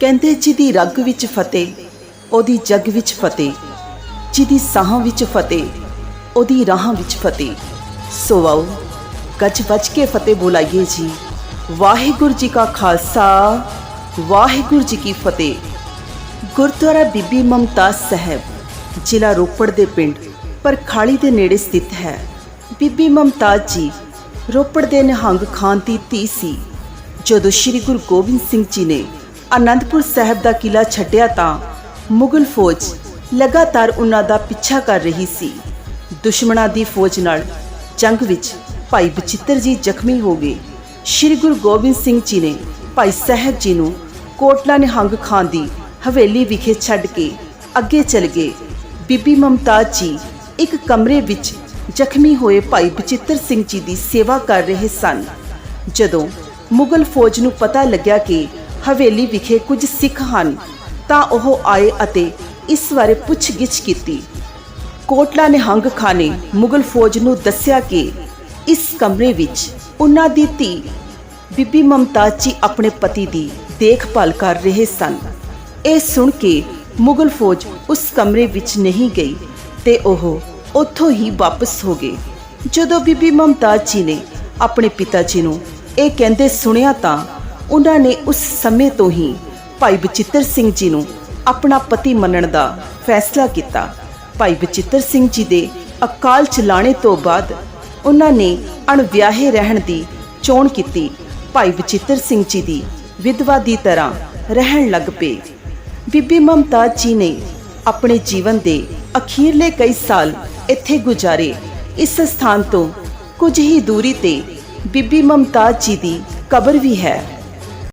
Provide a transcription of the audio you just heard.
ਕਹਿੰਦੇ ਜਿਹਦੀ ਰੱਗ ਵਿੱਚ ਫਤਿਹ, ਉਹਦੀ ਜੱਗ ਵਿੱਚ ਫਤਿਹ, ਜਿਹਦੀ ਸਾਹਾਂ ਵਿੱਚ ਫਤਿਹ, ਉਹਦੀ ਰਾਹਾਂ ਵਿੱਚ ਫਤਿਹ। ਸੋ ਆਓ, ਗੱਜ ਵੱਜ ਕੇ ਫਤਿਹ ਬੁਲਾਈਏ ਜੀ। ਵਾਹਿਗੁਰੂ ਜੀ ਕਾ ਖਾਲਸਾ, ਵਾਹਿਗੁਰੂ ਜੀ ਕੀ ਫਤਿਹ। ਗੁਰਦੁਆਰਾ ਬੀਬੀ ਮਮਤਾਜ਼ ਸਾਹਿਬ, ਜ਼ਿਲ੍ਹਾ ਰੋਪੜ ਦੇ ਪਿੰਡ ਪਰਖਾਲੀ ਦੇ ਨੇੜੇ ਸਥਿਤ ਹੈ। ਬੀਬੀ ਮਮਤਾਜ਼ ਜੀ, ਰੋਪੜ ਦੇ ਨਿਹੰਗ ਖਾਨ ਦੀ ਧੀ ਸੀ, ਜਦੋਂ ਸ੍ਰੀ ਗੁਰੂ ਗੋਬਿੰਦ ਸਿੰਘ ਜੀ ਨੇ ਅਨੰਦਪੁਰ ਸਾਹਿਬ ਦਾ ਕਿਲਾ ਛੱਡਿਆ ਤਾਂ ਮੁਗਲ ਫੌਜ ਲਗਾਤਾਰ ਉਹਨਾਂ ਦਾ ਪਿੱਛਾ ਕਰ ਰਹੀ ਸੀ। ਦੁਸ਼ਮਣਾਂ ਦੀ ਫੌਜ ਨਾਲ ਜੰਗ ਵਿੱਚ ਭਾਈ ਬਚਿੱਤਰ ਜੀ ਜ਼ਖਮੀ ਹੋ ਗਏ। ਸ੍ਰੀ ਗੁਰੂ ਗੋਬਿੰਦ ਸਿੰਘ ਜੀ ਨੇ ਭਾਈ ਸਾਹਿਬ ਜੀ ਨੂੰ ਕੋਟਲਾ ਨਿਹੰਗ ਖਾਨ ਦੀ ਹਵੇਲੀ ਵਿਖੇ ਛੱਡ ਕੇ ਅੱਗੇ ਚਲ ਗਏ। ਬੀਬੀ ਮਮਤਾਜ਼ ਜੀ ਇੱਕ ਕਮਰੇ ਵਿੱਚ ਜ਼ਖਮੀ ਹੋਏ ਭਾਈ ਬਚਿੱਤਰ ਸਿੰਘ ਜੀ ਦੀ ਸੇਵਾ ਕਰ ਰਹੇ ਸਨ। ਜਦੋਂ ਮੁਗਲ ਫੌਜ ਨੂੰ ਪਤਾ ਲੱਗਿਆ ਕਿ ਹਵੇਲੀ ਵਿਖੇ ਕੁਝ ਸਿੱਖ ਹਨ। ਤਾਂ ਉਹ ਆਏ ਅਤੇ ਇਸ ਬਾਰੇ ਪੁੱਛਗਿੱਛ ਕੀਤੀ। ਕੋਟਲਾ ਨਿਹੰਗ ਖਾਨ ਨੇ ਮੁਗਲ ਫੌਜ ਨੂੰ ਦੱਸਿਆ ਕਿ ਇਸ ਕਮਰੇ ਵਿੱਚ ਉਹਨਾਂ ਦੀ ਧੀ ਬੀਬੀ ਮਮਤਾਜ਼ ਜੀ ਆਪਣੇ ਪਤੀ ਦੀ ਦੇਖਭਾਲ ਕਰ ਰਹੇ ਸਨ। ਇਹ ਸੁਣ ਕੇ ਮੁਗਲ ਫੌਜ ਉਸ ਕਮਰੇ ਵਿੱਚ ਨਹੀਂ ਗਈ ਤੇ ਉਹ ਉੱਥੋਂ ਹੀ ਵਾਪਸ ਹੋ ਗਏ। ਜਦੋਂ ਬੀਬੀ ਮਮਤਾਜ਼ ਜੀ ਨੇ ਆਪਣੇ ਪਿਤਾ ਜੀ ਨੂੰ ਇਹ ਕਹਿੰਦੇ ਸੁਣਿਆ ਤਾਂ ਉਹਨਾਂ ਨੇ ਉਸ ਸਮੇਂ ਤੋਂ ਹੀ ਭਾਈ ਬਚਿੱਤਰ ਸਿੰਘ ਜੀ ਨੂੰ ਆਪਣਾ ਪਤੀ ਮੰਨਣ ਦਾ ਫੈਸਲਾ ਕੀਤਾ। ਭਾਈ ਬਚਿੱਤਰ ਸਿੰਘ ਜੀ ਦੇ ਅਕਾਲ ਚਲਾਣੇ ਤੋਂ ਬਾਅਦ ਉਹਨਾਂ ਨੇ ਅਣਵਿਆਹੇ ਰਹਿਣ ਦੀ ਚੋਣ ਕੀਤੀ। ਭਾਈ ਬਚਿੱਤਰ ਸਿੰਘ ਜੀ ਦੀ ਵਿਧਵਾ ਦੀ ਤਰ੍ਹਾਂ ਰਹਿਣ ਲੱਗ ਪਏ। ਬੀਬੀ ਮਮਤਾਜ਼ ਜੀ ਨੇ ਆਪਣੇ ਜੀਵਨ ਦੇ ਅਖੀਰਲੇ ਕਈ ਸਾਲ ਇੱਥੇ ਗੁਜ਼ਾਰੇ। ਇਸ ਸਥਾਨ ਤੋਂ ਕੁਝ ਹੀ ਦੂਰੀ ਤੇ ਬੀਬੀ ਮਮਤਾਜ਼ ਜੀ ਦੀ ਕਬਰ ਵੀ ਹੈ।